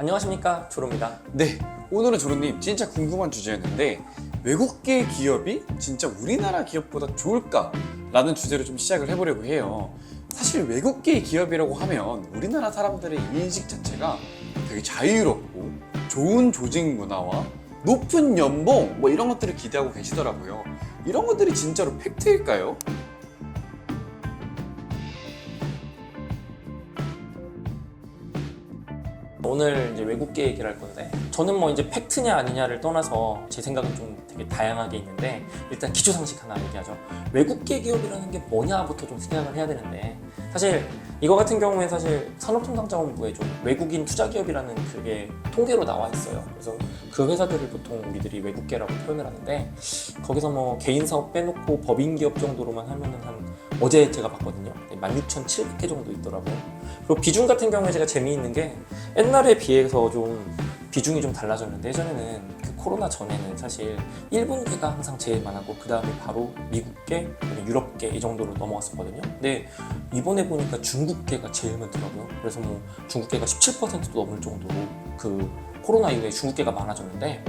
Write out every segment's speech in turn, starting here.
안녕하십니까 조로입니다. 네, 오늘은 조로님 진짜 궁금한 주제였는데 외국계 기업이 진짜 우리나라 기업보다 좋을까? 라는 주제로 좀 시작을 해보려고 해요. 사실 외국계 기업이라고 하면 우리나라 사람들의 인식 자체가 되게 자유롭고 좋은 조직 문화와 높은 연봉 뭐 이런 것들을 기대하고 계시더라고요. 이런 것들이 진짜로 팩트일까요? 오늘 이제 외국계 얘기를 할 건데 저는 뭐 이제 팩트냐 아니냐를 떠나서 제 생각은 좀 되게 다양하게 있는데 일단 기초 상식 하나 얘기하죠. 외국계 기업이라는 게 뭐냐부터 좀 생각을 해야 되는데 사실 이거 같은 경우에 사실 산업통상자원부에 좀 외국인 투자 기업이라는 그게 통계로 나와 있어요. 그래서 그 회사들을 보통 우리들이 외국계라고 표현을 하는데 거기서 뭐 개인 사업 빼놓고 법인 기업 정도로만 하면은 한 어제 제가 봤거든요. 16,700개 정도 있더라고요. 그리고 비중 같은 경우에 제가 재미있는 게 옛날에 비해서 좀 비중이 좀 달라졌는데 예전에는 그 코로나 전에는 사실 일본계가 항상 제일 많았고 그 다음에 바로 미국계, 유럽계 이 정도로 넘어갔었거든요. 근데 이번에 보니까 중국계가 제일 많더라고요. 그래서 뭐 중국계가 17%도 넘을 정도로 그 코로나 이후에 중국계가 많아졌는데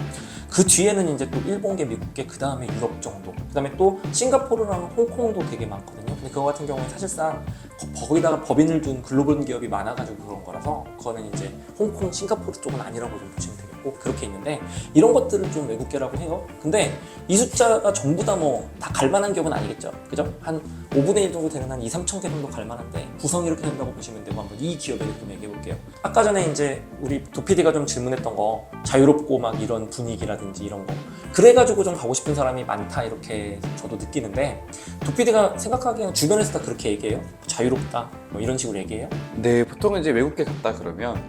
그 뒤에는 이제 또 일본계, 미국계, 그 다음에 유럽 정도, 그 다음에 또 싱가포르랑 홍콩도 되게 많거든요. 근데 그거 같은 경우에 사실상 거- 거기다가 법인을 둔 글로벌 기업이 많아가지고 그런 거라서 그거는 이제 홍콩, 싱가포르 쪽은 아니라고 좀 보시면 되겠 고 그렇게 있는데 이런 것들을 좀 외국계라고 해요. 근데 이 숫자가 전부 다 뭐 다 갈만한 기업은 아니겠죠. 그죠? 한 5분의 1 정도 되는 한 2, 3천 개 정도 갈만한데 구성이 이렇게 된다고 보시면 되고 한번 이 기업에 대해 좀 얘기해 볼게요. 아까 전에 이제 우리 도피디가 좀 질문했던 거 자유롭고 막 이런 분위기라든지 이런 거 그래가지고 좀 가고 싶은 사람이 많다 이렇게 저도 느끼는데 도피디가 생각하기에는 주변에서 다 그렇게 얘기해요? 자유롭다 뭐 이런 식으로 얘기해요? 네, 보통은 이제 외국계 갔다 그러면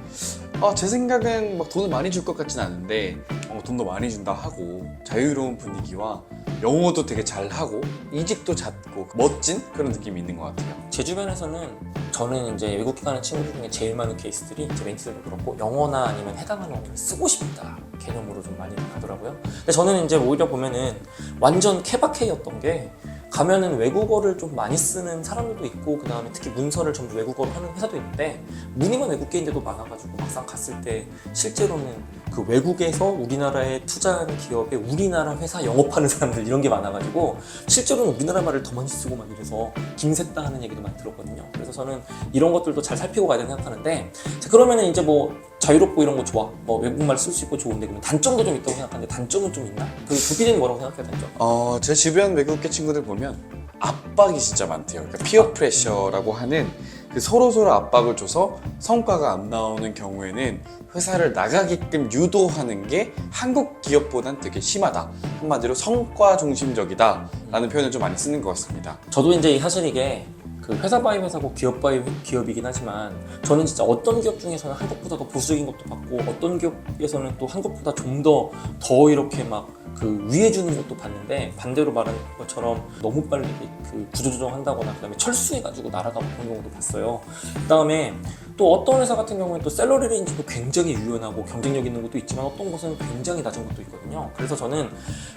아, 제 생각은 막 돈을 많이 줄 것 같진 않은데 어, 돈도 많이 준다 하고 자유로운 분위기와 영어도 되게 잘하고 이직도 잦고 멋진 그런 느낌이 있는 것 같아요. 제 주변에서는 저는 이제 외국에 가는 친구들 중에 제일 많은 케이스들이 이제 멘티들도 그렇고 영어나 아니면 해당하는 언어를 쓰고 싶다 개념으로 좀 많이 가더라고요. 근데 저는 이제 오히려 보면은 완전 케바케였던 게 가면은 외국어를 좀 많이 쓰는 사람들도 있고 그 다음에 특히 문서를 전부 외국어로 하는 회사도 있는데 무늬만 외국계인데도 많아가지고 막상 갔을 때 실제로는 그 외국에서 우리나라에 투자하는 기업에 우리나라 회사 영업하는 사람들 이런 게 많아가지고 실제로는 우리나라 말을 더 많이 쓰고 막 이래서 김새따 하는 얘기도 많이 들었거든요. 그래서 저는 이런 것들도 잘 살피고 가야 된다고 생각하는데 자, 그러면은 이제 뭐 자유롭고 이런 거 좋아. 뭐 외국말 쓸 수 있고 좋은데 그러면 단점도 좀 있다고 생각하는데 단점은 좀 있나? 그 두피디는 뭐라고 생각해요 단점? 어, 제 주변 외국계 친구들 보면 압박이 진짜 많대요. 그러니까 피어 프레셔라고 하는 그 서로 서로 압박을 줘서 성과가 안 나오는 경우에는 회사를 나가게끔 유도하는 게 한국 기업보단 되게 심하다. 한마디로 성과 중심적이다. 라는 표현을 좀 많이 쓰는 것 같습니다. 저도 이제 사실 이게 그 회사 바이 회사고 기업 바이 기업이긴 하지만 저는 진짜 어떤 기업 중에서는 한국보다 더 보수적인 것도 받고 어떤 기업에서는 또 한국보다 좀더더 이렇게 막 그 위해 주는 것도 봤는데 반대로 말한 것처럼 너무 빨리 그 구조조정 한다거나 그다음에 철수해가지고 날아가고 그런 경우도 봤어요. 그다음에 또 어떤 회사 같은 경우는 또 셀러리 레인지도 굉장히 유연하고 경쟁력 있는 것도 있지만 어떤 곳은 굉장히 낮은 것도 있거든요. 그래서 저는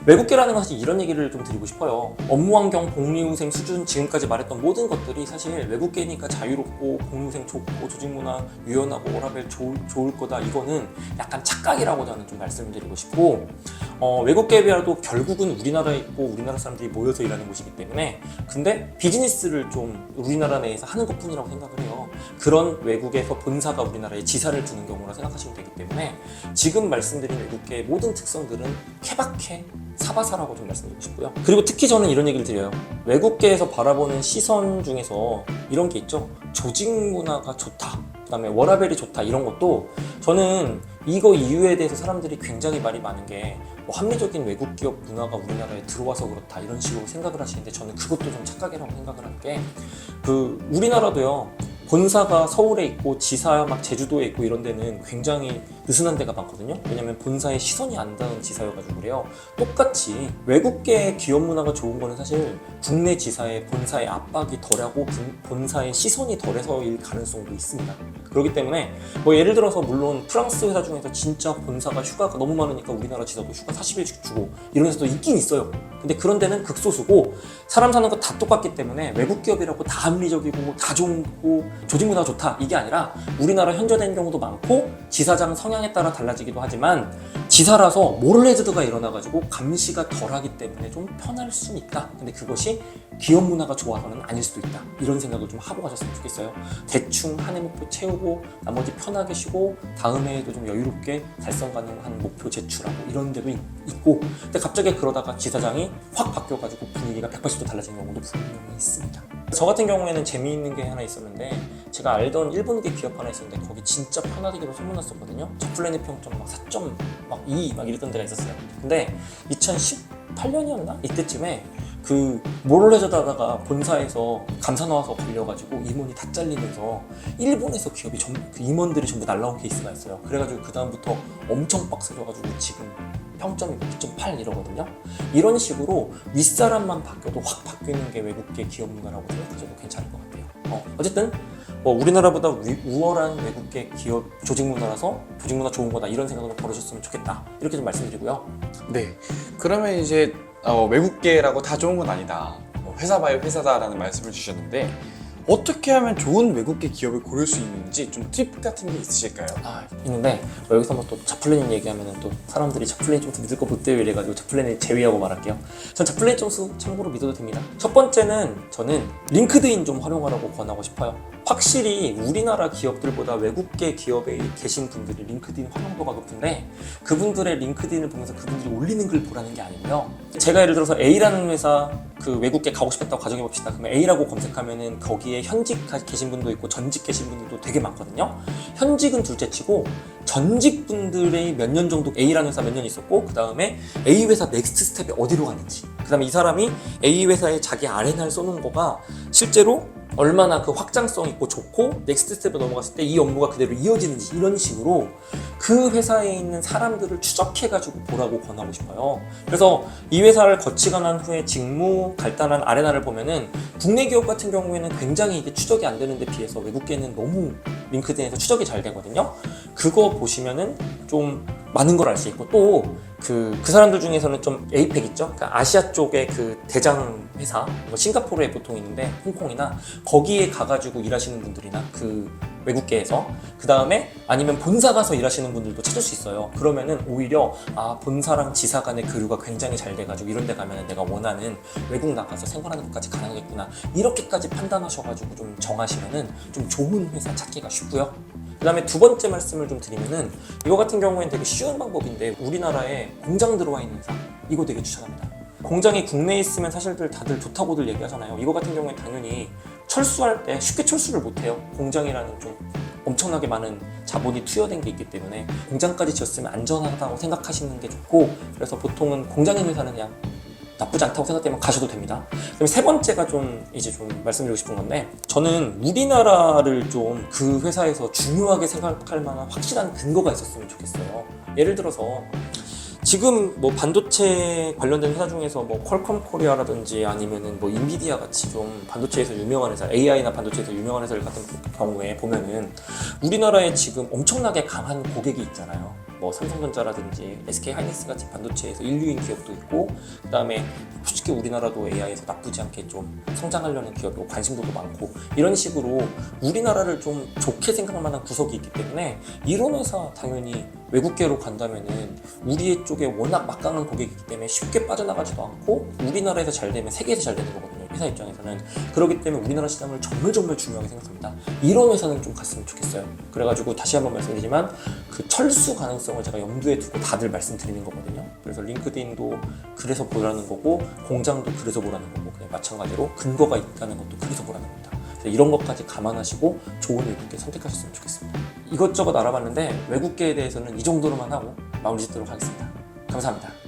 외국계라는 건 사실 이런 얘기를 좀 드리고 싶어요. 업무 환경, 복리후생 수준, 지금까지 말했던 모든 것들 이 사실 외국계니까 자유롭고 복리후생 좋고 조직 문화 유연하고 워라벨 좋을, 좋을 거다. 이거는 약간 착각이라고 저는 좀 말씀드리고 싶고 어, 외국계에 비하도 결국은 우리나라에 있고 우리나라 사람들이 모여서 일하는 곳이기 때문에 근데 비즈니스를 좀 우리나라 내에서 하는 것 뿐이라고 생각을 해요. 그런 외국에서 본사가 우리나라에 지사를 두는 경우라 생각하시면 되기 때문에 지금 말씀드린 외국계의 모든 특성들은 케바케 사바사라고 좀 말씀드리고 싶고요. 그리고 특히 저는 이런 얘기를 드려요. 외국계에서 바라보는 시선 중에서 이런 게 있죠. 조직 문화가 좋다. 그 다음에 워라벨이 좋다 이런 것도 저는 이거 이유에 대해서 사람들이 굉장히 말이 많은 게 뭐 합리적인 외국 기업 문화가 우리나라에 들어와서 그렇다 이런 식으로 생각을 하시는데 저는 그것도 좀 착각이라고 생각을 하는 게그 우리나라도요 본사가 서울에 있고 지사 막 제주도에 있고 이런 데는 굉장히 느슨한 데가 많거든요. 왜냐면 본사에 시선이 안 닿는 지사여가지고 그래요. 똑같이 외국계 기업 문화가 좋은 거는 사실 국내 지사의 본사의 압박이 덜하고 본- 본사의 시선이 덜해서일 가능성도 있습니다. 그렇기 때문에 뭐 예를 들어서 물론 프랑스 회사 중에서 진짜 본사가 휴가가 너무 많으니까 우리나라 지사도 휴가 40일씩 주고 이런 회사도 있긴 있어요. 근데 그런 데는 극소수고 사람 사는 거 다 똑같기 때문에 외국 기업이라고 다 합리적이고 다 좋고 조직 문화가 좋다. 이게 아니라 우리나라 현저된 경우도 많고 지사장 성향에 따라 달라지기도 하지만 지사라서 모럴 해저드가 일어나가지고 감시가 덜하기 때문에 좀 편할 수는 있다. 근데 그것이 기업 문화가 좋아서는 아닐 수도 있다. 이런 생각을 좀 하고 가셨으면 좋겠어요. 대충 한 해 목표 채우고 나머지 편하게 쉬고 다음 해에도 좀 여유롭게 달성 가능한 목표 제출하고 이런 데도 있- 있고 근데 갑자기 그러다가 지사장이 확 바뀌어가지고 분위기가 180도 달라진 경우도 분명히 있습니다. 저 같은 경우에는 재미있는 게 하나 있었는데 제가 알던 일본계 기업 하나 있었는데 거기 진짜 편하기로 소문났었거든요. 저 플래닛 평점 막 4점 막2 막 이랬던 데가 있었어요. 근데 2018년이었나 이때쯤에 그 모럴레저다가 본사에서 감사 나와서 걸려가지고 임원이 다 잘리면서 일본에서 기업이 전부 그 임원들이 전부 날라온 케이스가 있어요. 그래가지고 그 다음부터 엄청 빡세져가지고 지금 평점이 9.8 이러거든요. 이런 식으로 윗사람만 바뀌어도 확 바뀌는 게 외국계 기업 문화라고 생각하셔도 괜찮을 것 같아요. 어, 어쨌든 뭐 우리나라보다 위- 우월한 외국계 기업 조직 문화라서 조직 문화 좋은 거다 이런 생각으로 벌어졌으면 좋겠다 이렇게 좀 말씀드리고요. 네. 그러면 이제 어, 외국계라고 다 좋은 건 아니다. 뭐 회사 바이 회사다라는 말씀을 주셨는데 어떻게 하면 좋은 외국계 기업을 고를 수 있는지 좀 팁 같은 게 있으실까요? 아, 있는데 뭐 여기서 뭐 또 자플래닛 얘기하면은 또 사람들이 자플래닛 점수 믿을 거 못 돼요 이래가지고 자플래닛 제외하고 말할게요. 전 자플래닛 점수 참고로 믿어도 됩니다. 첫 번째는 저는 링크드인 좀 활용하라고 권하고 싶어요. 확실히 우리나라 기업들보다 외국계 기업에 계신 분들이 링크드인 활용도가 높은데 그분들의 링크드인을 보면서 그분들이 올리는 글 보라는 게 아니고요. 제가 예를 들어서 A라는 회사 그 외국계 가고 싶었다고 가정해 봅시다. 그러면 A라고 검색하면은 거기에 현직 가- 계신 분도 있고 전직 계신 분들도 되게 많거든요. 현직은 둘째치고 전직 분들의 몇 년 정도 A라는 회사 몇 년 있었고 그 다음에 A 회사 넥스트 스텝이 어디로 가는지 그 다음에 이 사람이 A 회사에 자기 아레나를 쏘는 거가 실제로 얼마나 그 확장성 있고 좋고 넥스트 스텝에 넘어갔을 때 이 업무가 그대로 이어지는지 이런 식으로 그 회사에 있는 사람들을 추적해가지고 보라고 권하고 싶어요. 그래서 이 회사를 거치고 난 후에 직무 갈단한 아레나를 보면은 국내 기업 같은 경우에는 굉장히 이게 추적이 안 되는 데 비해서 외국계는 너무 링크드인에서 추적이 잘 되거든요. 그거 보시면은 좀 많은 걸 알 수 있고 또 그, 그 사람들 중에서는 좀 에이펙 있죠? 그러니까 아시아 쪽의 그 대장 회사, 뭐 싱가포르에 보통 있는데 홍콩이나 거기에 가가지고 일하시는 분들이나 그 외국계에서 그 다음에 아니면 본사 가서 일하시는 분들도 찾을 수 있어요. 그러면은 오히려 아 본사랑 지사 간의 교류가 굉장히 잘 돼가지고 이런 데 가면은 내가 원하는 외국 나가서 생활하는 것까지 가능하겠구나 이렇게까지 판단하셔가지고 좀 정하시면은 좀 좋은 회사 찾기가 쉽고요. 그 다음에 두 번째 말씀을 좀 드리면은 이거 같은 경우에는 되게 쉬운 방법인데 우리나라에 공장 들어와 있는 회사 이거 되게 추천합니다. 공장이 국내에 있으면 사실들 다들 좋다고들 얘기하잖아요. 이거 같은 경우에 당연히 철수할 때 쉽게 철수를 못해요. 공장이라는 좀 엄청나게 많은 자본이 투여된 게 있기 때문에 공장까지 지었으면 안전하다고 생각하시는 게 좋고 그래서 보통은 있는 회사는 그냥 나쁘지 않다고 생각되면 가셔도 됩니다. 그럼 세 번째가 좀 이제 좀 말씀드리고 싶은 건데 저는 우리나라를 좀 그 회사에서 중요하게 생각할 만한 확실한 근거가 있었으면 좋겠어요. 예를 들어서 지금 뭐 반도체 관련된 회사 중에서 뭐 퀄컴 코리아라든지 아니면은 뭐 인비디아 같이 좀 반도체에서 유명한 회사, AI나 반도체에서 유명한 회사들 같은 경우에 보면은 우리나라에 지금 엄청나게 강한 고객이 있잖아요. 뭐 삼성전자라든지 SK 하이닉스 같이 반도체에서 인류인 기업도 있고 그다음에 솔직히 우리나라도 AI에서 나쁘지 않게 좀 성장하려는 기업이고 관심도도 많고 이런 식으로 우리나라를 좀 좋게 생각할 만한 구석이 있기 때문에 이런 회사 당연히 외국계로 간다면은 우리 쪽에 워낙 막강한 고객이 있기 때문에 쉽게 빠져나가지도 않고 우리나라에서 잘 되면 세계에서 잘 되는 거거든요 회사 입장에서는 그렇기 때문에 우리나라 시장을 정말 정말 중요하게 생각합니다. 이런 회사는 좀 갔으면 좋겠어요. 그래가지고 다시 한번 말씀드리지만 그 철수 가능성을 제가 염두에 두고 다들 말씀드리는 거거든요. 그래서 링크드인도 그래서 보라는 거고 공장도 그래서 보라는 거고 그냥 마찬가지로 근거가 있다는 것도 그래서 보라는 겁니다. 이런 것까지 감안하시고 좋은 외국계 선택하셨으면 좋겠습니다. 이것저것 알아봤는데 외국계에 대해서는 이 정도로만 하고 마무리 짓도록 하겠습니다. 감사합니다